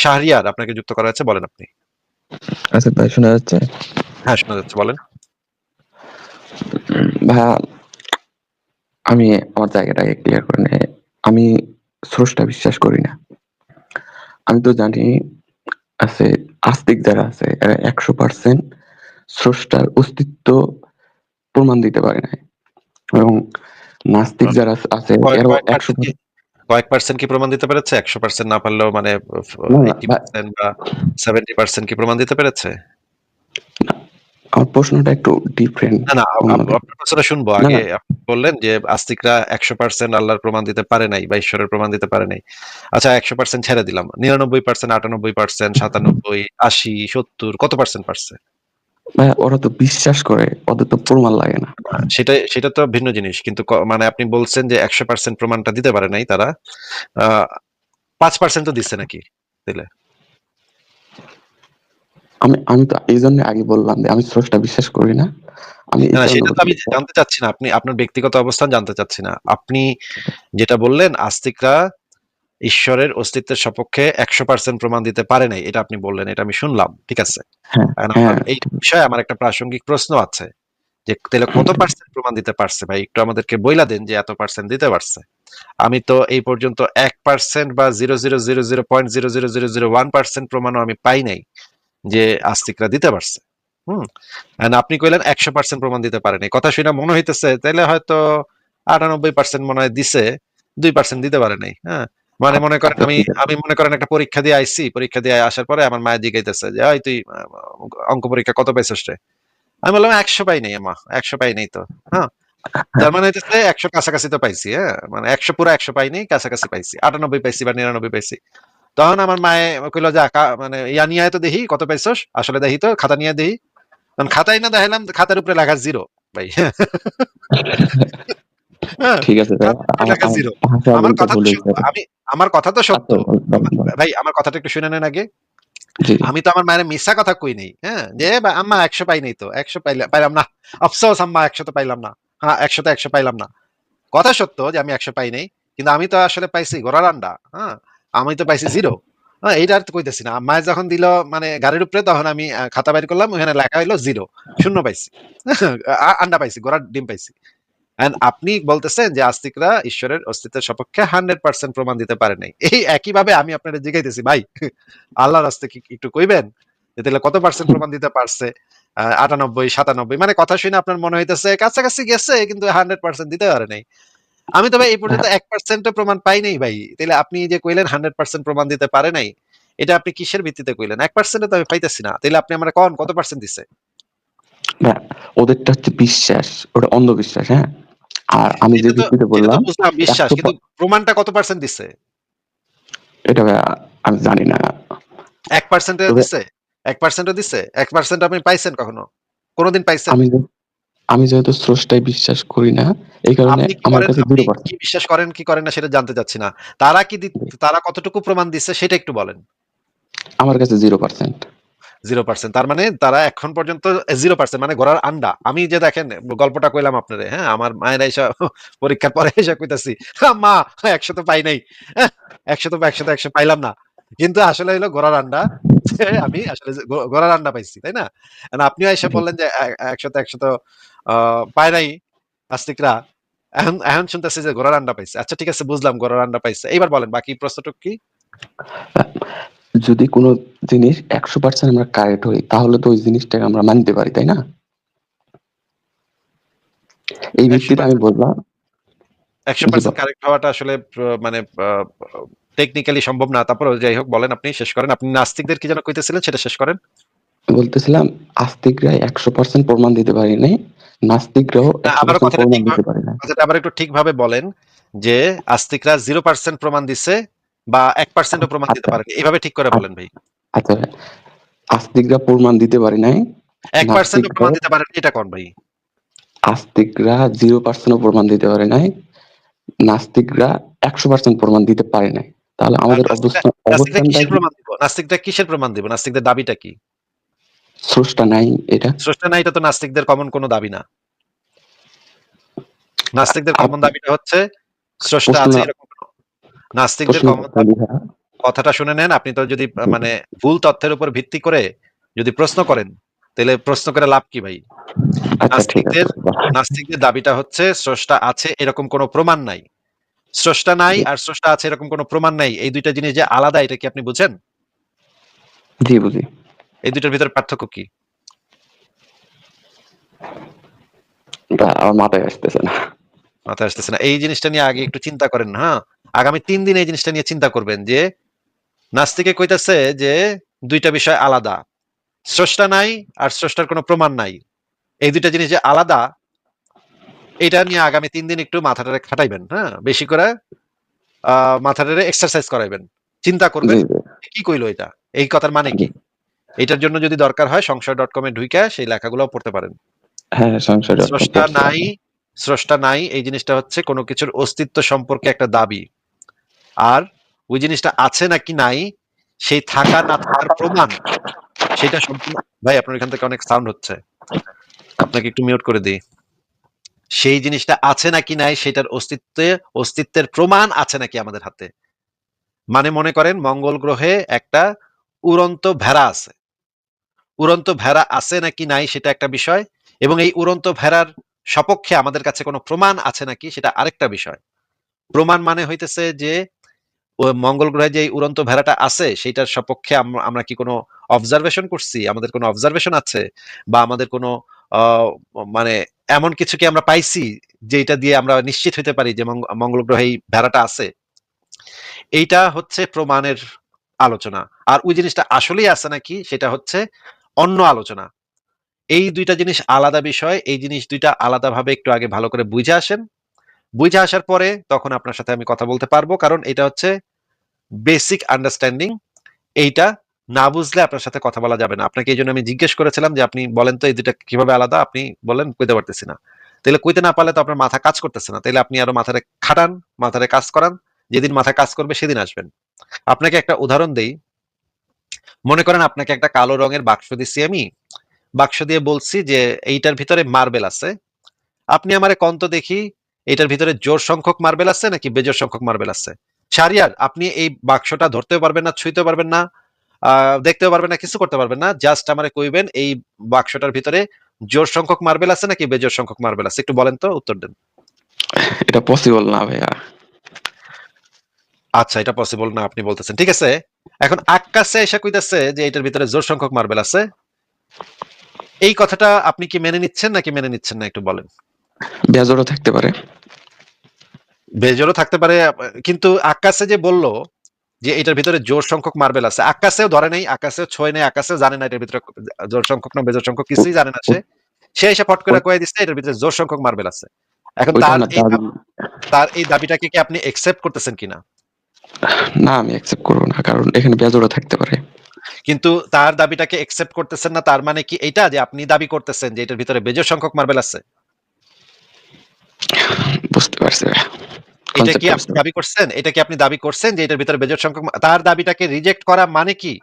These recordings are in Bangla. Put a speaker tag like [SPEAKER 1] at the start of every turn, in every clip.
[SPEAKER 1] শাহরিয়ার আপনাকে যুক্ত করা হয়েছে বলেন আপনি।
[SPEAKER 2] আচ্ছা ভাই শোনা যাচ্ছে?
[SPEAKER 1] হ্যাঁ শোনা যাচ্ছে বলেন।
[SPEAKER 2] ভাইয়া আমি আমার জায়গাটাকে ক্লিয়ার করে নেই। আমি স্রষ্টা বিশ্বাস করি না। আমি তো জানি আছে আস্তিক যারা আছে এরা একশো পার্সেন্ট স্রষ্টার অস্তিত্ব প্রমাণ দিতে পারে না এবং নাস্তিক যারা আছে একশো
[SPEAKER 1] কয়েক পার্সেন্ট কি প্রমাণ দিতে পেরেছে? একশো পার্সেন্ট না পারলেও মানে পার্সেন্ট বা সেভেন্টি পার্সেন্ট কি প্রমাণ দিতে পেরেছে?
[SPEAKER 2] আমার প্রশ্নটা একটু ডিফারেন্ট
[SPEAKER 1] না না আপ- আপ-
[SPEAKER 2] অন্যদিকে।
[SPEAKER 1] আপনার প্রশ্নটা শুনব। আগে আপনি বললেন যে আস্তিকরা একশো পার্সেন্ট আল্লাহর প্রমাণ দিতে পারে নাই বা ঈশ্বরের প্রমাণ দিতে পারে নাই। আচ্ছা একশো পার্সেন্ট ছেড়ে দিলাম। নিরানব্বই পার্সেন্ট আটানব্বই পার্সেন্ট সাতানব্বই আশি সত্তর কত পার্সেন্ট পারছে?
[SPEAKER 2] ভাইয়া ওরা তো বিশ্বাস করে ওদের তো প্রমাণ লাগে না।
[SPEAKER 1] সেটা সেটা তো ভিন্ন জিনিস কিন্তু মানে আপনি বলছেন যে একশো পার্সেন্ট প্রমাণটা দিতে পারে নাই তারা পাঁচ পার্সেন্ট তো দিচ্ছে নাকি দিলে?
[SPEAKER 2] আমি আমি তো এই জন্য আগে বললাম যে আমি স্রষ্টা বিশ্বাস করি না। আমি
[SPEAKER 1] সেটা তো আমি জানতে চাচ্ছি না আপনি আপনার ব্যক্তিগত অবস্থান জানতে চাচ্ছি না। আপনি যেটা বললেন আস্তিকরা ঈশ্বরের অস্তিত্বের সপক্ষে একশো পার্সেন্ট প্রমাণ দিতে পারে নাই এটা আপনি বললেন এটা আমি শুনলাম ঠিক আছে?
[SPEAKER 2] হ্যাঁ, হ্যাঁ,
[SPEAKER 1] এই বিষয়ে আমার একটা প্রাসঙ্গিক প্রশ্ন আছে যে তাহলে কত পার্সেন্ট প্রমাণ দিতে পারছে? ভাই একটু আমাদেরকে বইলা দেন যে এত পার্সেন্ট দিতে পারছে। আমি তো এই পর্যন্ত এক পার্সেন্ট বা zero zero zero zero point zero zero zero zero one percent প্রমাণও আমি পাই নাই যে আস্তিকরা দিতে পারছে। হুম? আপনি কইলেন একশো পার্সেন্ট প্রমাণ দিতে পারেনি কথা শুনে মনে হইতেছে তাহলে হয়তো আটানব্বই পার্সেন্ট মনে হয় দিছে দুই পার্সেন্ট দিতে পারে নাই হ্যাঁ? মানে মনে করেন আমি আমি মনে করেন একটা পরীক্ষা দিয়ে আইছি পরীক্ষা দিয়ে আসার পরে আমার মায়ের জিজ্ঞাইতেছে যে ওই তুই অঙ্ক পরীক্ষা কত পাইছিস রে? আমি বললাম একশো পাই নাই আমা একশো পাই নাই তো হ্যাঁ? তার মানে হইতেছে একশো কাছাকাছি তো পাইছি হ্যাঁ? মানে একশো পুরো একশো পাই নাই কাছাকাছি পাইছি আটানব্বই পাইছি বা নিরানব্বই পাইছি। তখন আমার মায়ে কইলো যা মানে ইয়া নিয়ে তো দেখি কত পাইছস আসলে দেখি তো খাতা নিয়ে দেখি। খাতাই না দেখালাম খাতার উপরে লেখা জিরো ভাই।
[SPEAKER 2] ঠিক আছে হাসা
[SPEAKER 1] আমার কথা। আমি আমার কথা তো সত্য।
[SPEAKER 2] আচ্ছা।
[SPEAKER 1] ভাই আমার কথাটা একটু শুনে নেন আগে। আমি তো আমার মায়ের মিথ্যা কথা কই নেই হ্যাঁ? যে আম্মা একশো পাই নাই তো একশো পাইলে পাইলাম না। আফসোস আম্মা একশো তো পাইলাম না। হ্যাঁ একশো তো একশো পাইলাম না। কথা সত্য যে আমি একশো পাই নাই কিন্তু আমি তো আসলে পাইছি ঘোড়ার আন্ডা হ্যাঁ? আমি তো পাইছি জিরো হ্যাঁ এইটা আর কইতেছি না। মায়ের যখন দিল মানে গাড়ির উপরে তখন আমি খাতা বাইর করলাম ওখানে লেখা হইল জিরো শূন্য পাইছি। আন্ডা পাইছি ঘোড়ার ডিম পাইছি। And আপনি বলতেছেন যে আস্তিকরা ঈশ্বরের অস্তিত্বের সপক্ষে হান্ড্রেড পার্সেন্ট প্রমাণ দিতে পারে নাই। এই একইভাবে আমি আপনাদের জিজ্ঞাইতেছি ভাই আল্লাহর রাস্তে কি একটু কইবেন? যে তাহলে কত পার্সেন্ট প্রমাণ দিতে পারছে? আটানব্বই সাতানব্বই মানে কথা শুনে আপনার মনে হইতেছে কাছাকাছি গেছে কিন্তু হান্ড্রেড পার্সেন্ট দিতে পারে নাই। আমি তো ভাই এই পর্যন্ত এক পার্সেন্ট প্রমাণ পাই নাই ভাই। তাহলে আপনি যে কইলেন হান্ড্রেড পার্সেন্ট প্রমাণ দিতে পারে নাই এটা আপনি কিসের ভিত্তিতে কইলেন? এক পার্সেন্ট তো আমি পাইতেছি না। তাহলে আপনি আমার কন কত পার্সেন্ট দিছে?
[SPEAKER 2] না, ওদেরটা হচ্ছে বিশ্বাস ওটা অন্ধবিশ্বাস হ্যাঁ? আর আমি যে ভিত্তিতে বললাম
[SPEAKER 1] বিশ্বাস কিন্তু প্রমাণটা কত পার্সেন্ট দিছে
[SPEAKER 2] এটা আমি জানি না।
[SPEAKER 1] এক পার্সেন্টে দিছে এক পার্সেন্টও দিছে এক পার্সেন্ট আপনি পাইছেন কখনো? কোনোদিন পাইছেন?
[SPEAKER 2] আমি আমি যেহেতু স্রষ্টায় বিশ্বাস করি না এই কারণে আমার কাছে জিরো পার্সেন্ট
[SPEAKER 1] বিশ্বাস করেন কি করেন না সেটা জানতে চাচ্ছি না। তারা কি তারা কতটুকু প্রমাণ দিচ্ছে সেটা একটু বলেন।
[SPEAKER 2] আমার কাছে জিরো পার্সেন্ট
[SPEAKER 1] জিরো পার্সেন্ট তার মানে তারা এখন পর্যন্ত জিরো পার্সেন্ট মানে ঘোড়ার আন্ডা। আমি যে দেখেন, গল্পটা কইলাম আপনারে হ্যাঁ? আমার মায়ের এসে পরীক্ষার পরে এসে কইতাছি। মা, একশো তো পাই নাই। একশো তো একশো তো একশো পাইলাম না। কিন্তু আসলে হলো ঘোড়ার আন্ডা। আমি আসলে ঘোড়ার আন্ডা পাইছি, তাই না? আপনিও এসে বললেন যে একশো তো একশো তো পায় নাই আস্তিকরা এখন এখন শুনতেছি যে ঘোড়ার আন্ডা পাইছে। আচ্ছা ঠিক আছে, বুঝলাম ঘোড়ার আন্ডা পাইছে। এইবার বলেন, বাকি প্রশ্নটুক কি?
[SPEAKER 2] যদি কোনো জিনিস একশো পার্সেন্ট আমরা কারেক্ট হই তাহলে তো ওই জিনিসটাকে আমরা মানতে পারি তাই না? এই ভিত্তিতে আমি বললাম।
[SPEAKER 1] একশো পার্সেন্ট কারেক্ট হওয়াটা আসলে মানে টেকনিক্যালি সম্ভব না। তারপরে যাই হোক বলেন আপনি শেষ করেন। আপনি নাস্তিকদের কি যেন কইতেছিলেন সেটা শেষ করেন।
[SPEAKER 2] বলতেছিলাম আস্তিকরা একশো পার্সেন্ট প্রমাণ দিতে পারি নাই নাস্তিকরাও
[SPEAKER 1] কথাটা আবার একটু ঠিকভাবে বলেন যে আস্তিকরা জিরো পার্সেন্ট প্রমাণ দিছে বা এক পার্সেন্টও প্রমাণ দিতে
[SPEAKER 2] আচ্ছা।
[SPEAKER 1] পারেনি। এইভাবে ঠিক করে বলেন ভাই।
[SPEAKER 2] আচ্ছা আস্তিকরা প্রমাণ দিতে পারি নাই।
[SPEAKER 1] এক পার্সেন্ট প্রমাণ দিতে পারেনি এটা কোন ভাই?
[SPEAKER 2] আস্তিকরা জিরো পার্সেন্ট প্রমাণ দিতে পারে নাই। নাস্তিকরা একশো পার্সেন্ট প্রমাণ দিতে পারে নাই। তাহলে আমাদের
[SPEAKER 1] নাস্তিকরা-
[SPEAKER 2] অবস্থানটা
[SPEAKER 1] কিসের প্রমাণ দিব? নাস্তিকদের দাবিটা কি?
[SPEAKER 2] স্রষ্টা নাই এটা।
[SPEAKER 1] স্রষ্টা নাই এটা তো নাস্তিকদের কমন কোনো দাবি না। নাস্তিকদের কমন দাবিটা হচ্ছে স্রষ্টা আছে এরকম নাস্তিকদের
[SPEAKER 2] লিখা
[SPEAKER 1] কথাটা শুনে নেন আপনি তো যদি মানে ভুল তথ্যের উপর ভিত্তি করে যদি প্রশ্ন করেন তাহলে প্রশ্ন করে লাভ কি ভাই?
[SPEAKER 2] আচ্ছা
[SPEAKER 1] নাস্তিকদের নাস্তিকদের দাবিটা হচ্ছে স্রষ্টা আছে এরকম কোনো প্রমাণ নাই। স্রষ্টা নাই আর স্রষ্টা আছে এরকম কোনো প্রমাণ নাই। এই দুইটা জিনিস যে আলাদা এটা কি আপনি বুঝেন?
[SPEAKER 2] জি বুঝি।
[SPEAKER 1] এই দুইটার ভিতরে পার্থক্য কি?
[SPEAKER 2] আমার মাথায় আসতেছে না।
[SPEAKER 1] মাথায় আসতেছে না। এই জিনিসটা নিয়ে আগে একটু চিন্তা করেন হ্যাঁ? আগামী তিন দিন এই জিনিসটা নিয়ে চিন্তা করবেন যে নাস্তিকে কইতাছে যে দুইটা বিষয় আলাদা। স্রষ্টা নাই আর স্রষ্টার কোনো প্রমাণ নাই। এই দুইটা জিনিস যে আলাদা এটা নিয়ে আগামী তিন দিন একটু মাথাটারে খাটাইবেন হ্যাঁ? বেশি করে আহ মাথাটারে এক্সারসাইজ করাইবেন। চিন্তা করবেন কি কইলো এটা? এই কথার মানে কি? এটার জন্য যদি দরকার হয় সংশয় ডট কমে ঢুইকা সেই লেখাগুলো পড়তে পারেন।
[SPEAKER 2] হ্যাঁ সংসার
[SPEAKER 1] স্রষ্টা নাই স্রষ্টা নাই এই জিনিসটা হচ্ছে কোনো কিছুর অস্তিত্ব সম্পর্কে একটা দাবি। আর ওই জিনিসটা আছে নাকি নাই, সেই থাকা না থাকার প্রমাণ, সেটা সম্পূর্ণ ভাই, আপনার এখান থেকে অনেক সাউন্ড হচ্ছে। আপনাকে একটু মিউট করে দিই। সেই জিনিসটা আছে নাকি নাই, সেটার অস্তিত্বে অস্তিত্বের প্রমাণ আছে নাকি আমাদের হাতে? মানে মনে করেন, মঙ্গল গ্রহে একটা উড়ন্ত ভেড়া আছে। উড়ন্ত ভেড়া আছে নাকি নাই, সেটা একটা বিষয়, এবং এই উড়ন্ত ভেড়ার সপক্ষে আমাদের কাছে কোনো প্রমাণ আছে নাকি, সেটা আরেকটা বিষয়। প্রমাণ মানে হইতেছে যে মঙ্গল গ্রহে যে উড়ন্ত ভেড়াটা আছে সেটার সপক্ষে আমরা কি কোনো অবজারভেশন করছি? আমাদের কোনো অবজারভেশন আছে? বা আমাদের কোনো মানে এমন কিছু কি আমরা পাইছি যেটা দিয়ে আমরা নিশ্চিত হতে পারি যে মঙ্গ- মঙ্গল গ্রহে ভেড়াটা আছে? এইটা হচ্ছে প্রমাণের আলোচনা। আর ওই জিনিসটা আসলেই আছে নাকি? সেটা হচ্ছে অন্য আলোচনা। এই দুইটা জিনিস আলাদা বিষয়। এই জিনিস দুইটা আলাদাভাবে একটু আগে ভালো করে বুঝে আসেন। বুঝে আসার পরে তখন আপনার সাথে আমি কথা বলতে পারব। কারণ এটা হচ্ছে বেসিক আন্ডারস্ট্যান্ডিং এইটা না বুঝলে আপনার সাথে কথা বলা যাবে না। আপনাকে এই জন্য আমি জিজ্ঞেস করেছিলাম যে আপনি বলেন তো এই দুইটা কীভাবে আলাদা? আপনি বলেন কইতে পারতেছি না। তাহলে কইতে না পারলে তো আপনার মাথা কাজ করতেছে না। তাহলে আপনি আরও মাথারে খাটান, মাথারে কাজ করান। যেদিন মাথা কাজ করবে সেদিন আসবেন। আপনাকে একটা উদাহরণ দেই। মনে করেন আপনাকে একটা কালো রঙের বাক্স দিচ্ছি আমি। বাক্স দিয়ে বলছি যে, এইটার ভিতরে মার্বেল আছে। আপনি আমারে কন্ত দেখি এটার ভিতরে জোর সংখ্যক মার্বেল আছে নাকি বেজোর সংখ্যক মার্বেল আছে? শারিয়ার আপনি এই বাক্সটা ধরতেও পারবেন না ছুঁইতেও পারবেন না দেখতেও পারবেন না কিছু করতে পারবেন না জাস্ট আমারে কইবেন এই বাক্সটার ভিতরে জোর সংখ্যক মার্বেল আছে নাকি বেজোর সংখ্যক মার্বেল আছে? একটু বলেন তো উত্তর দেন।
[SPEAKER 2] এটা পসিবল না ভাইয়া।
[SPEAKER 1] আচ্ছা এটা পসিবল না আপনি বলতেছেন। ঠিক আছে এখন আকাশে এসে কইতাছে যে এটার ভিতরে জোর সংখ্যক মার্বেল আছে। এই কথাটা আপনি কি মেনে নিচ্ছেন নাকি মেনে নিচ্ছেন না একটু বলেন।
[SPEAKER 2] বেজরও থাকতে পারে।
[SPEAKER 1] বেজোরও থাকতে পারে কিন্তু আকাশে যে বলল যে এটার ভিতরে জোর সংখ্যক মার্বেল আছে আকাশেও ধরে নাই আকাশেও ছয় নেই আকাশেও জানে না এটার ভিতরে জোর সংখ্যক না বেজোর সংখ্যক কিছুই জানে না সে। সে এসে ফট করে কয়ে দিচ্ছে এটার ভিতরে জোর সংখ্যক মার্বেল আছে। এখন তার এই তার এই দাবিটাকে কি আপনি একসেপ্ট করতেছেন কিনা?
[SPEAKER 2] না আমি অ্যাকসেপ্ট করব না কারণ এখানে বেজরও থাকতে পারে।
[SPEAKER 1] কিন্তু তার দাবিটাকে একসেপ্ট করতেছেন না তার মানে কি এটা যে আপনি দাবি করতেছেন যে এটার ভিতরে বেজোর সংখ্যক মার্বেল আছে?
[SPEAKER 2] বুঝতে পারছি
[SPEAKER 1] এটা কি আপনি দাবি করছেন? এটা কি আপনি দাবি করছেন যে এটার ভিতরে বেজোর সংখ্যক তার দাবিটাকে রিজেক্ট করা মানে কি?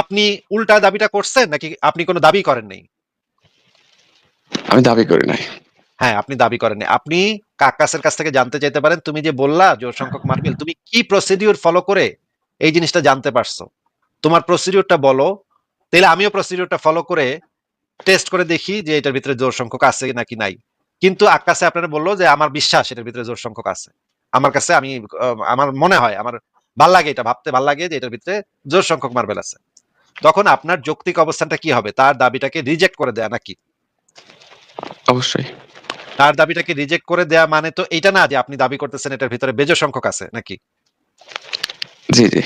[SPEAKER 1] আপনি উল্টা দাবিটা করছেন নাকি আপনি কোনো দাবি করেন নাই?
[SPEAKER 2] আমি দাবি করি নাই।
[SPEAKER 1] হ্যাঁ আপনি দাবি করেন নাই। আপনি কাকাসের কাছ থেকে জানতে চাইতে পারেন তুমি যে বললা জোর সংখ্যক মার্বেল তুমি কি প্রসিডিউর ফলো করে এই জিনিসটা জানতে পারছ? তোমার প্রসিডিউরটা বলো। তাহলে আমিও প্রসিডিউরটা ফলো করে টেস্ট করে দেখি যে এটার ভিতরে জোর সংখ্যক আছে নাকি নাই। কিন্তু আকাশে আপনারা বলল যে আমার বিশ্বাস এটার ভিতরে জোর সংখ্যক আছে। আমার কাছে আমি আমার মনে হয় আমার ভালো লাগে এটা ভাবতে ভালো লাগে যে এটার ভিতরে জোর সংখ্যক মার্বেল আছে। তখন আপনার যৌক্তিক অবস্থানটা কি হবে? তার দাবিটাকে রিজেক্ট করে দেয়া নাকি?
[SPEAKER 2] অবশ্যই।
[SPEAKER 1] তার দাবিটাকে রিজেক্ট করে দেয়া মানে তো এটা না যে আপনি দাবি করতেছেন এটার ভিতরে বেজোর সংখ্যক আছে নাকি?
[SPEAKER 2] জি জি।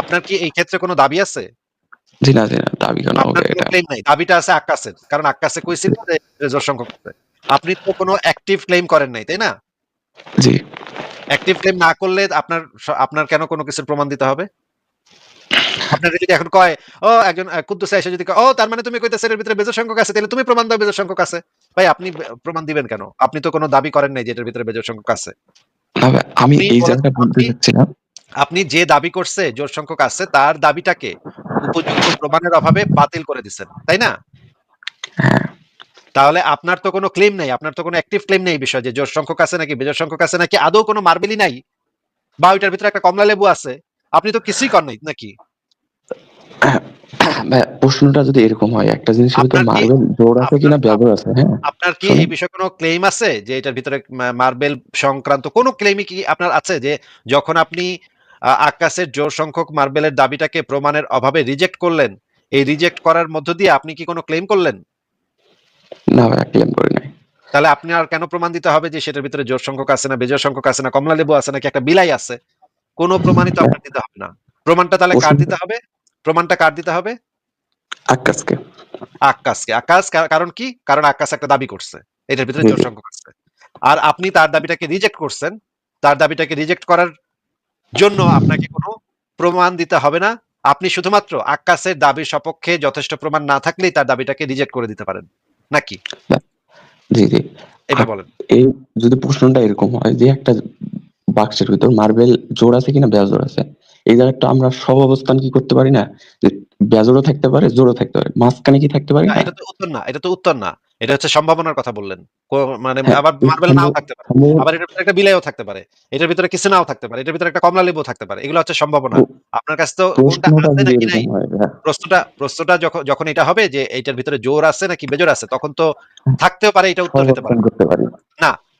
[SPEAKER 1] আপনার কি এই ক্ষেত্রে কোনো দাবি আছে?
[SPEAKER 2] জি না জি না দাবি কেন
[SPEAKER 1] দাবিটা আছে আকাশের কারণ আকাশে কইছিল যে বেজোর সংখ্যক আছে। আপনি তো কোনো অ্যাক্টিভ ক্লেম করেন নাই তাই না?
[SPEAKER 2] জি।
[SPEAKER 1] অ্যাক্টিভ ক্লেম না করলে আপনার আপনার কেন কোনো কিছুর প্রমাণ দিতে হবে? আপনার যদি এখন কয় ও একজন কুদ্দুসে এসে যদি কয়, ও তার মানে তুমি কইতেছ এর ভিতরে বেজোর সংখ্যক আছে তাহলে তুমি প্রমাণ দাও বেজোর সংখ্যক আছে। ভাই আপনি প্রমাণ দিবেন কেন? আপনি তো কোনো দাবি করেন নাই যে এটার ভিতরে বেজোর সংখ্যক আছে।
[SPEAKER 2] আমি এই জায়গাটা বলতে চাচ্ছিলাম
[SPEAKER 1] আপনি যে দাবি করছে জোর সংখ্যক আছে তার দাবিটাকে উপযুক্ত প্রমাণের অভাবে বাতিল করে দিচ্ছেন তাই না?
[SPEAKER 2] হ্যাঁ।
[SPEAKER 1] তাহলে আপনার তো কোনো ক্লেম নেই আপনার তো কোনো অ্যাক্টিভ ক্লেম নেই বিষয়ে যে জোর সংখ্যক আছে নাকি বেজোর সংখ্যক আছে নাকি আদৌ কোনো মার্বেলই নাই? বা ওইটার ভিতরে একটা কমলা লেবু আছে আপনি তো কিছুই করেন নাই নাকি?
[SPEAKER 2] প্রশ্নটা যদি এরকম হয় একটা ভিতরে মার্বেল জোর আছে কিনা ব্যবহার আছে হ্যাঁ?
[SPEAKER 1] আপনার কি এই বিষয়ে কোনো ক্লেম আছে যে এটার ভিতরে মার্বেল সংক্রান্ত কোনো ক্লেমই কি আপনার আছে যে যখন আপনি আকাশের জোর সংখ্যক মার্বেলের দাবিটাকে প্রমাণের অভাবে রিজেক্ট করলেন এই রিজেক্ট করার মধ্য দিয়ে আপনি কি কোনো ক্লেম করলেন?
[SPEAKER 2] না ভাই ক্লেম করি নাই।
[SPEAKER 1] তাহলে আপনি আর কেন প্রমাণ দিতে হবে যে সেটার ভিতরে জোর সংখ্যক আছে না বেজোর সংখ্যক আছে না কমলা লেবু আছে নাকি একটা বিলাই আছে? কোনো প্রমাণিত আপনার দিতে হবে না। প্রমাণটা তাহলে কার দিতে হবে? প্রমাণটা কার দিতে হবে?
[SPEAKER 2] আকাশকে।
[SPEAKER 1] আকাশকে। আকাশ কারণ কি? কারণ আকাশ একটা দাবি করছে। এটার ভিতরে জোর সংখ্যক আছে। আর আপনি তার দাবিটাকে রিজেক্ট করছেন তার দাবিটাকে রিজেক্ট করার জন্য আপনাকে কোনো প্রমাণ দিতে হবে না। আপনি শুধুমাত্র আকাশের দাবির সপক্ষে যথেষ্ট প্রমাণ না থাকলেই তার দাবিটাকে রিজেক্ট করে দিতে পারেন। নাকি?
[SPEAKER 2] জি জি।
[SPEAKER 1] এটা বলেন।
[SPEAKER 2] এই যদি প্রশ্নটা এরকম হয় যে একটা বাক্সের ভিতর মার্বেল জোর আছে কিনা বেজোড় আছে? এই জায়গাটা আমরা সব অবস্থান কি করতে পারি না? যে বেজোরও থাকতে পারে জোরও থাকতে পারে। মাঝখানে কি থাকতে পারি
[SPEAKER 1] না,
[SPEAKER 2] না?
[SPEAKER 1] এটা তো উত্তর না এটা তো উত্তর না। এটা হচ্ছে সম্ভাবনার কথা বললেন। মানে
[SPEAKER 2] হ্যাঁ,
[SPEAKER 1] আবার মার্বেল নাও থাকতে পারে। আবার এটার ভিতরে একটা বিলাইও থাকতে পারে। এটার ভিতরে কিছু নাও থাকতে পারে। এটার ভিতরে একটা কমলা লেবু থাকতে পারে। এগুলো হচ্ছে সম্ভাবনা। আপনার কাছে তো কোনটা আছে নাকি নাই?
[SPEAKER 2] হয়।
[SPEAKER 1] প্রশ্নটা প্রশ্নটা যখন যখন এটা হবে যে এটার ভিতরে জোর আছে নাকি বেজোর আছে তখন তো থাকতেও পারে এটা উত্তর হতে পারে।
[SPEAKER 2] পারি।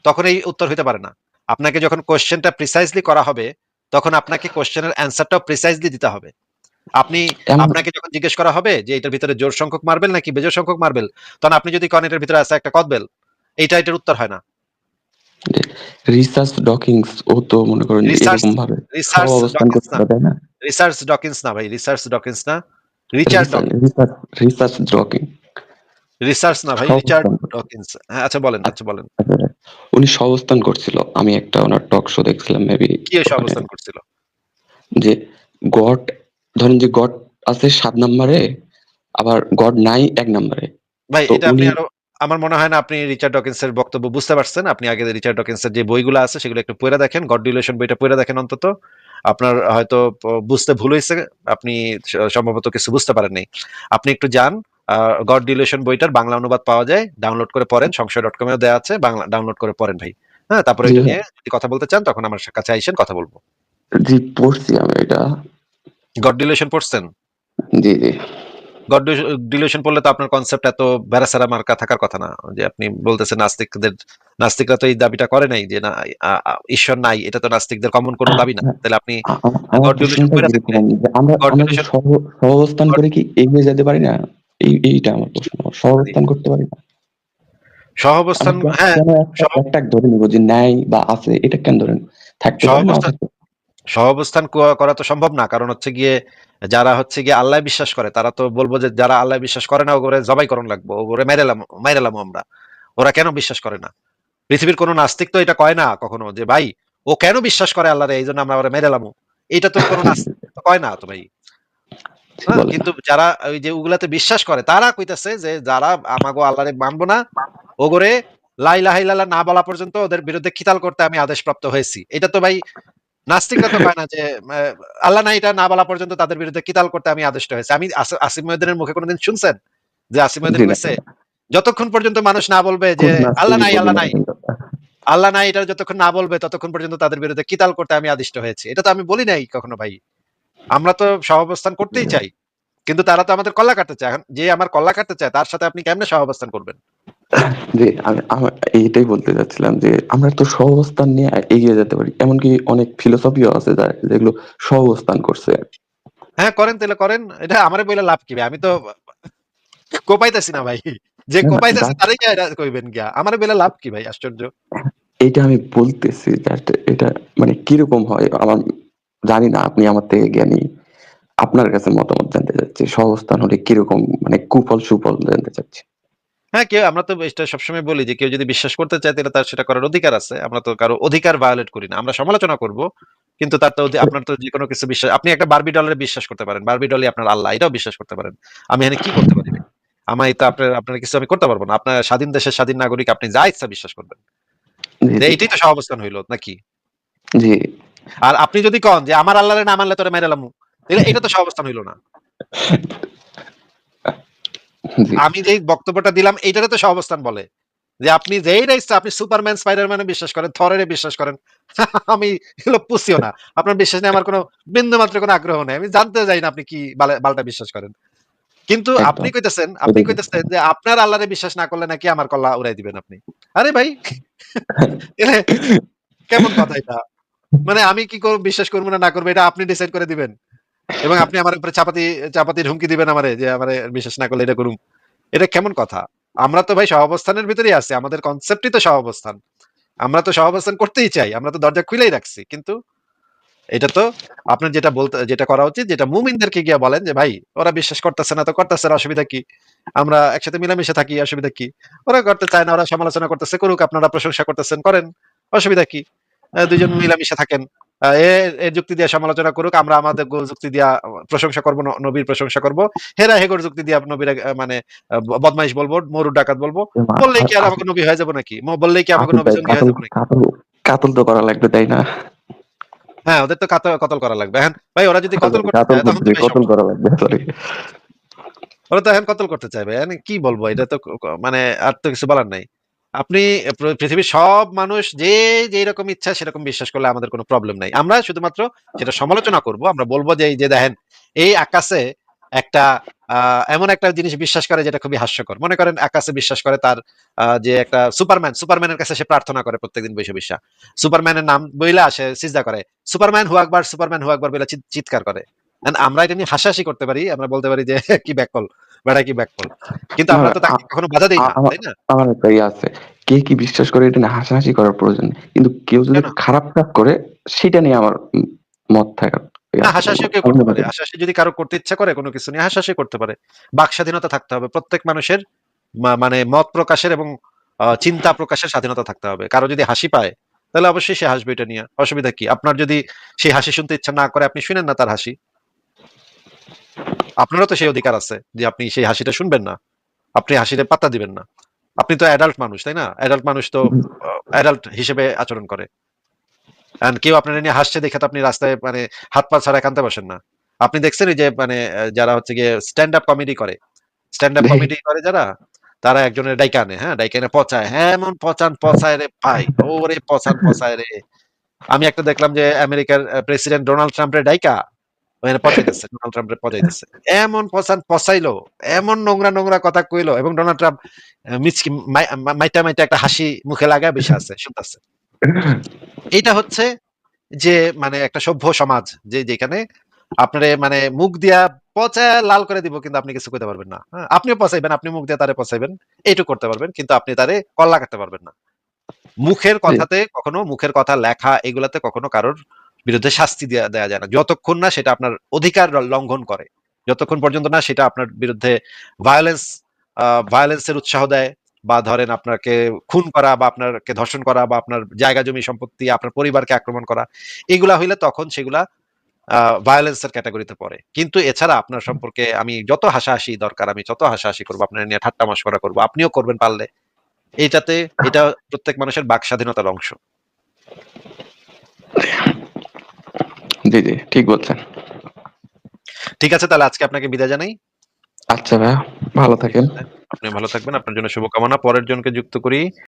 [SPEAKER 1] তখন এই উত্তর হতে পারে না। আপনাকে যখন কোশ্চেনটা প্রিসাইজলি করা হবে তখন আপনাকে কোশ্চেনের অ্যান্সারটাও প্রিসাইজলি দিতে হবে। আপনি আপনাকে যখন জিজ্ঞেস করা হবে যে এটার ভিতরে জোর সংখ্যক মার্বেল নাকি বেজোর সংখ্যক মার্বেল তখন আপনি যদি কন এটার ভিতরে আছে একটা কদবেল এইটা এটার উত্তর হয় না।
[SPEAKER 2] রিসার্চ ডকিংস ও তো মনে করেন এরকম ভাবে
[SPEAKER 1] রিসার্চ
[SPEAKER 2] করতে
[SPEAKER 1] না। রিসার্চ ডকিন্স না? ভাই রিসার্চ ডকিন্স না। Richard
[SPEAKER 2] research research docking
[SPEAKER 1] research না ভাই রিচার্ড ডকিন্স হ্যাঁ আচ্ছা বলেন আচ্ছা বলেন।
[SPEAKER 2] উনি সবস্থান করছিল। আমি একটা ওনার টক শো দেখছিলাম মেবি
[SPEAKER 1] কি এসে অবস্থান করছিল?
[SPEAKER 2] যে গড ধরেন যে গড আছে সাত নম্বরে আবার গড নাই এক নম্বরে।
[SPEAKER 1] ভাই এটা আপনি আরও আমার মনে হয় না আপনি রিচার্ড ডকিন্সের বক্তব্য বুঝতে পারছেন। আপনি আগে রিচার্ড ডকিন্সের যে বইগুলো আছে সেগুলো একটু পড়ে দেখেন। গড ডিলেশন বইটা পড়ে দেখেন অন্তত। আপনার হয়তো বুঝতে ভুল হয়েছে। আপনি সম্ভবত কিছু বুঝতে পারেননি। আপনি একটু যান। গড ডিলেশন বইটার বাংলা অনুবাদ পাওয়া যায়। ডাউনলোড করে পড়েন সংশয় ডট কমেও দেওয়া আছে। বাংলা ডাউনলোড করে পড়েন ভাই। হ্যাঁ তারপরে এটা নিয়ে যদি কথা বলতে চান তখন আমার কাছে আইসেন কথা বলব।
[SPEAKER 2] জি পড়ছি আমি এটা।
[SPEAKER 1] গড ডিলেশন পড়ছেন?
[SPEAKER 2] জি জি।
[SPEAKER 1] গড ডিলিউশন পড়লে তো আপনার কনসেপ্ট এত বেড়াসারা মার্কা থাকার কথা না যে আপনি বলতেছেন নাস্তিকদের নাস্তিকরা তো এই দাবিটা করে নাই যে না ঈশ্বর নাই এটা তো নাস্তিকদের কমন কোনো দাবি না। তাহলে আপনি delusion
[SPEAKER 2] প্রশ্নটা
[SPEAKER 1] করে
[SPEAKER 2] আমরা
[SPEAKER 1] God
[SPEAKER 2] আমরা কি
[SPEAKER 1] delusion-
[SPEAKER 2] সহ- সহাবস্থান
[SPEAKER 1] God-
[SPEAKER 2] করে কি এগিয়ে যেতে পারি না? এই এইটা আমার প্রশ্ন। সহাবস্থান করতে পারি না।
[SPEAKER 1] সহাবস্থান হ্যাঁ
[SPEAKER 2] একটা ধরে নিব যে ন্যায় বা আছে এটা কেন ধরেন থাকতে
[SPEAKER 1] সহাবস্থান- সহাবস্থান করা তো সম্ভব না কারণ হচ্ছে গিয়ে যারা হচ্ছে গিয়ে আল্লাহ বিশ্বাস করে তারা তো বলব যে যারা আল্লাহ বিশ্বাস করে না ওগুলো জবাই করণ লাগবো ওগুলো মেরেলাম মেরেলাম আমরা। ওরা কেন বিশ্বাস করে না? পৃথিবীর কোনো নাস্তিক তো এটা কয় না কখনো যে ভাই ও কেন বিশ্বাস করে আল্লাহরে? এই জন্য আমরা ওরা মেরেলাম এটা তো কোনো নাস্তিক কয় না তো ভাই। কিন্তু যারা ওই যে ওগুলাতে বিশ্বাস করে তারা কইতাছে যে যারা আমাগো আল্লাহরে মানবো না ওগরে লাই লাহাই না বলা পর্যন্ত ওদের বিরুদ্ধে খিতাল করতে আমি আদেশপ্রাপ্ত হয়েছি। এটা তো ভাই নাস্তিকরা তো পায় না যে আল্লাহ না এটা না বলা পর্যন্ত তাদের বিরুদ্ধে কিতাল করতে আমি আদেষ্ট হয়েছে। আমি আসিম মহিউদ্দিনের মুখে কোনোদিন শুনছেন? যে আসিম মহিউদ্দিন
[SPEAKER 2] জি
[SPEAKER 1] যতক্ষণ পর্যন্ত মানুষ না বলবে যে আল্লাহ নাই আল্লাহ নাই আল্লাহ নাই এটা যতক্ষণ না বলবে ততক্ষণ পর্যন্ত তাদের বিরুদ্ধে কিতাল করতে আমি আদিষ্ট হয়েছি। এটা তো আমি বলি নাই কখনো ভাই। আমরা তো সহাবস্থান করতেই চাই। কিন্তু তারা তো আমাদের কল্লা কাটতে চায়। যে আমার কল্লা কাটতে চায় তার সাথে আপনি কেমনে সহাবস্থান করবেন?
[SPEAKER 2] যে আমি এইটাই বলতে যাচ্ছিলাম যে আমরা তো সহাবস্থান নিয়ে এগিয়ে যেতে পারি। এমনকি অনেক ফিলোসফিও আছে যেগুলো সহাবস্থান করছে।
[SPEAKER 1] হ্যাঁ করেন তাহলে করেন। এটা আমারে বলে লাভ কি ভাই? আমি তো কোপাইতেছি না ভাই। যে কোপাইতেছে তারই গিয়া এটা কইবেন গিয়া। আমারে বলে লাভ কি ভাই? আশ্চর্য।
[SPEAKER 2] এইটা আমি বলতেছি এটা মানে কীরকম হয়? আমার জানি না আপনি আমার থেকে জ্ঞানী। আপনার কাছে মতামত জানতে চাচ্ছি সহাবস্থান হলে কীরকম মানে কুফল সুফল জানতে চাচ্ছি?
[SPEAKER 1] হ্যাঁ কেউ আমরা তো এটা সবসময় বলি যে কেউ যদি বিশ্বাস করতে চায় তাহলে তার সেটা করার অধিকার আছে। আমরা তো কারও অধিকার ভায়োলেট করি না। আমরা সমালোচনা করব কিন্তু তার তো আপনার তো যে কোনো কিছু বিশ্বাস আপনি একটা বারবি ডলারে বিশ্বাস করতে পারেন। বারবি ডলই আপনার আল্লাহ এটাও বিশ্বাস করতে পারেন। আমি এখানে কি করতে পারি? আমার তো আপনার আপনার কিছু আমি করতে পারব না। আপনার স্বাধীন দেশের স্বাধীন নাগরিক আপনি যা ইচ্ছা বিশ্বাস করবেন। এইটাই তো সহাবস্থান হইল নাকি?
[SPEAKER 2] জি।
[SPEAKER 1] আর আপনি যদি কন যে আমার আল্লাহরে না মানলে তোরে মেরেলাম তাহলে এটা তো সহাবস্থান হইল না। আমি যে বক্তব্যটা দিলাম এইটারে তো সহাবস্থান বলে। যে আপনি যেই ইচ্ছা আপনি সুপারম্যান স্পাইডারম্যানে বিশ্বাস করেন থরের বিশ্বাস করেন আমি এগুলো পুষিও না। আপনার বিশ্বাস নিয়ে আমার কোনো বিন্দু মাত্র কোনো আগ্রহ নেই। আমি জানতে চাই না আপনি কি বালে- বালটা বিশ্বাস করেন। কিন্তু আপনি কইতেছেন আপনি কইতেছেন যে আপনার আল্লাহরে বিশ্বাস না করলে নাকি আমার কল্লা উড়াই দিবেন আপনি। আরে ভাই কেমন কথা এটা? মানে আমি কি করব, বিশ্বাস করব না না করব, এটা আপনি ডিসাইড করে দিবেন। এবং আপনি আমার উপরে চাপাতি, চাপাতির হুমকি দিবেন আমারে, যে আমারে বিশ্বাস না করলে এটা করুম। এটা কেমন কথা? আমরা তো ভাই সহাবস্থানের ভিতরেই আছি, আমাদের কনসেপ্টই তো সহাবস্থান আমরা তো সহাবস্থান করতেই চাই, আমরা তো দরজা খুলেই রাখছি, কিন্তু এটা তো আপনার যেটা বলতে, যেটা করা উচিত, যেটা মুমিনদেরকে গিয়ে বলেন যে, ভাই, ওরা বিশ্বাস করতেছে না তো করতেছে না অসুবিধা কি? আমরা একসাথে মিলেমিশে থাকি, অসুবিধা কি? ওরা করতে চায় না, ওরা সমালোচনা করতেছে, করুক, আপনারা প্রশংসা করতেছেন, করেন, অসুবিধা কি? আহ, দুইজন মিলেমিশে থাকেন। এর যুক্তি দিয়ে সমালোচনা করুক আমরা আমাদের যুক্তি দিয়া প্রশংসা করব নবীর প্রশংসা করব। হেরা হেগোর যুক্তি দিয়া নবীর মানে বদমাইশ বলব মরু ডাকাত বলব। বললেই কি আর আমাকে নবী হয়ে যাব নাকি? বললেই কি আমাকে নবী হয়ে
[SPEAKER 2] কাতল
[SPEAKER 1] যাব নাকি?
[SPEAKER 2] কাতল তো করা লাগবে তাই না?
[SPEAKER 1] হ্যাঁ ওদের তো কাতল কতল করা লাগবে। হ্যাঁ ভাই ওরা যদি কতল করতে চায় তখন
[SPEAKER 2] কতল করা লাগবে সরি
[SPEAKER 1] ওরা তো এখন কতল করতে চাইবে মানে কি বলব এটা তো মানে আর তো কিছু বলার নাই। আপনি পৃথিবীর সব মানুষ যে যেই রকম ইচ্ছা সেরকম বিশ্বাস করলে আমাদের কোনো প্রবলেম নাই। আমরা শুধুমাত্র যেটা সমালোচনা করব। আমরা বলব যে যে দেখেন, এই আকাশে একটা এমন একটা জিনিস বিশ্বাস করে যেটা খুবই হাস্যকর। মনে করেন আকাশে বিশ্বাস করে তার যে একটা সুপারম্যান, সুপারম্যানের কাছে সে প্রার্থনা করে প্রত্যেকদিন বসে বসে সুপারম্যানের নাম বইলা আসে সিজদা করে। সুপারম্যান হুয়াকবার সুপারম্যান হু আকবার বলে চিৎকার করে। আমরা এটা নিয়ে হাসাহাসি করতে পারি আমরা বলতে পারি যে কি ব্যাকল বেড়া কি ব্যাকল কিন্তু আমরা তো তাকে কখনো বাধা দিই না তাই না?
[SPEAKER 2] আমার একটা ইয়ে আছে। কে কি বিশ্বাস করে এটা নিয়ে হাসাহাসি করার প্রয়োজন কিন্তু কেউ যদি খারাপ কাজ করে সেটা নিয়ে আমার মত থাকার।
[SPEAKER 1] হাসাহাসি কেউ করতে পারে। হাসাহাসি যদি কারও করতে ইচ্ছা করে কোনো কিছু নিয়ে হাসাহাসি করতে পারে। বাক স্বাধীনতা থাকতে হবে। প্রত্যেক মানুষের মানে মত প্রকাশের এবং চিন্তা প্রকাশের স্বাধীনতা থাকতে হবে। কারও যদি হাসি পায় তাহলে অবশ্যই সে হাসবে এটা নিয়ে। অসুবিধা কি? আপনার যদি সেই হাসি শুনতে ইচ্ছা না করে আপনি শুনেন না তার হাসি। আপনারও তো সেই অধিকার আছে যে আপনি সেই হাসিটা শুনবেন না। আপনি হাসিতে পাত্তা দিবেন না। আপনি তো অ্যাডাল্ট মানুষ তাই না? অ্যাডাল্ট মানুষ তো অ্যাডাল্ট হিসেবে আচরণ করে। কেউ আপনার নিয়ে হাসছে দেখে তো আপনি রাস্তায় মানে হাত পা ছাড়া কানতে বসেন না। আপনি দেখছেন যে মানে যারা হচ্ছে গিয়ে স্ট্যান্ড আপ কমেডি করে। স্ট্যান্ড আপ কমেডি করে যারা তারা একজনের ডাইকা আনে হ্যাঁ? ডাইকা এনে পচায়। হ্যাঁ এমন পচান পচায় রে ভাই। ওরে পচান পচায় রে। আমি একটা দেখলাম যে আমেরিকার প্রেসিডেন্ট ডোনাল্ড ট্রাম্পের ডাইকা। পচাইতেছে ডোনাল্ড এমন এমন নোংরা নোংরা কথা এবং ডোনাল্ড ট্রাম্প মিচকি মাইটা মাইটা একটা হাসি মুখে লাগায় বসে আছে এইটা হচ্ছে যে মানে একটা সভ্য সমাজ যে যেখানে আপনারে মানে মুখ দিয়া পচা লাল করে দিব কিন্তু আপনি কিছু করতে পারবেন না। হ্যাঁ, আপনিও পচাইবেন আপনি মুখ দিয়ে তারে পচাইবেন এইটুকু করতে পারবেন কিন্তু আপনি তারে কল্লা কাটতে পারবেন না। মুখের কথাতে কখনো মুখের কথা লেখা এগুলাতে কখনো কারোর বিরুদ্ধে শাস্তি দেয়া দেয়া যায় না। যতক্ষণ না সেটা আপনার অধিকার লঙ্ঘন করে, যতক্ষণ পর্যন্ত না সেটা আপনার বিরুদ্ধে ভায়োলেন্স ভায়োলেন্সের উৎসাহ দেয় বা ধরেন আপনাকে খুন করা বা আপনাকে ধর্ষণ করা বা আপনার জায়গা জমি সম্পত্তি, আপনার পরিবারকে আক্রমণ করা, এগুলা হইলে তখন সেগুলা ভায়োলেন্সের ক্যাটাগরিতে পড়ে। কিন্তু এছাড়া আপনার সম্পর্কে আমি যত হাসাহাসি দরকার, আমি যত হাসাহাসি করব, আপনার নিয়ে ঠাট্টা মশকরা করব, আপনিও করবেন পারলে, এইটাতে, এটা প্রত্যেক মানুষের বাক স্বাধীনতার অংশ।
[SPEAKER 2] জি জি ঠিক বলছেন।
[SPEAKER 1] ঠিক আছে তাহলে আজকে আপনাকে বিদায় জানাই।
[SPEAKER 2] আচ্ছা ভাইয়া ভালো থাকেন।
[SPEAKER 1] আপনি ভালো থাকবেন আপনার জন্য শুভকামনা। পরের জনকে যুক্ত করি।